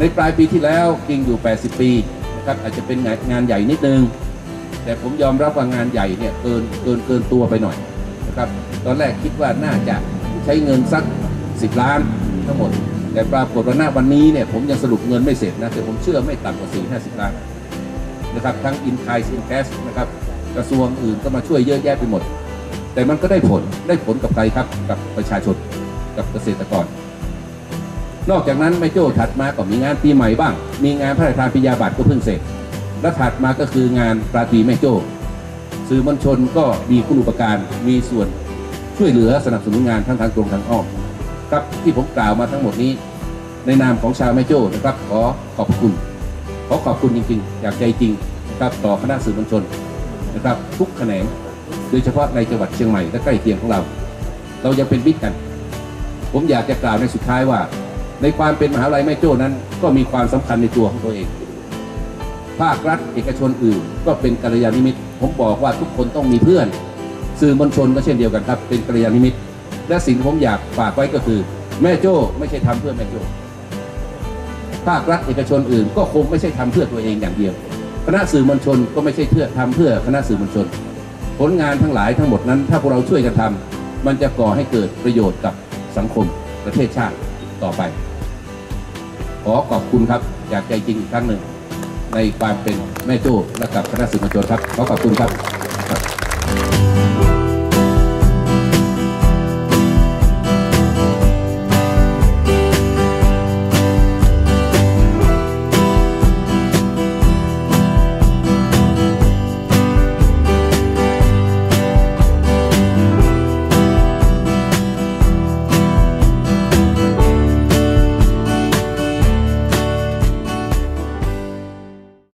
ในปลายปีที่แล้วกิงอยู่ 80 ปีนะครับอาจจะเป็นงานงานใหญ่นิดนึง แต่ผมยอมรับว่างานใหญ่เนี่ยเกินเกินเกินตัวไปหน่อยนะครับตอนแรกคิดว่าน่าจะใช้เงินสัก 10 ล้านทั้งหมด แต่ปรากฏว่าณวันนี้เนี่ยผมยังสรุปเงินไม่เสร็จนะแต่ผมเชื่อไม่ต่ำกว่า 4 50 ล้านนะครับทั้งอินไทยอินแคสนะครับกระทรวงอื่นก็มาช่วยเยอะแยะไปหมด แต่มันก็ได้ผลได้ผลกับใครครับกับประชาชนกับเกษตรกร นอกจากนั้นไม่โจ้ถัดมาก็มีงานปีใหม่บ้าง มีงานพระราชทานปริญญาบัตรก็เพิ่งเสร็จ และถัดมาก็คืองานปราตรีแม่โจ้สื่อมวลชนก็มีคุณอุปการมีส่วนช่วยเหลือสนับสนุนงานทั้งทางตรงทางอ้อมครับที่ผมกล่าวมาทั้งหมดนี้ ในนามของชาวแม่โจ้นะครับขอขอบคุณขอขอบคุณจริงๆจากใจจริงนะครับต่อคณะสื่อมวลชนนะครับทุกแขนงโดยเฉพาะในจังหวัดเชียงใหม่และใกล้เคียงของเรา เรายังเป็นมิตรกัน ผมอยากจะกล่าวในสุดท้ายว่า ในความเป็นมหาวิทยาลัยแม่โจ้นั้น ก็มีความสำคัญในตัวของตัวเอง ภาครัฐเอกชนอื่น ก็เป็นกัลยาณมิตร ผมบอกว่าทุกคนต้องมีเพื่อน สื่อมวลชนก็เช่นเดียวกันครับ เป็นกัลยาณมิตร และสิ่งที่ผมอยากฝากไว้ก็คือ แม่โจ้ไม่ใช่ทำเพื่อแม่โจ้ภาครัฐเอกชนอื่น ก็คงไม่ใช่ทำเพื่อตัวเองอย่างเดียว คณะสื่อมวลชนก็ไม่ใช่เพื่อทำเพื่อคณะสื่อมวลชน ผลงานทั้งหลายทั้งหมดนั้น ถ้าพวกเราช่วยกันทำมันจะก่อให้เกิดประโยชน์กับสังคมประเทศชาติต่อไป ขอขอบคุณครับจากใจจริงอีกครั้งหนึ่ง ในความเป็นแม่โจ้และกับคณะสื่อมวลชนครับ ขอขอบคุณครับ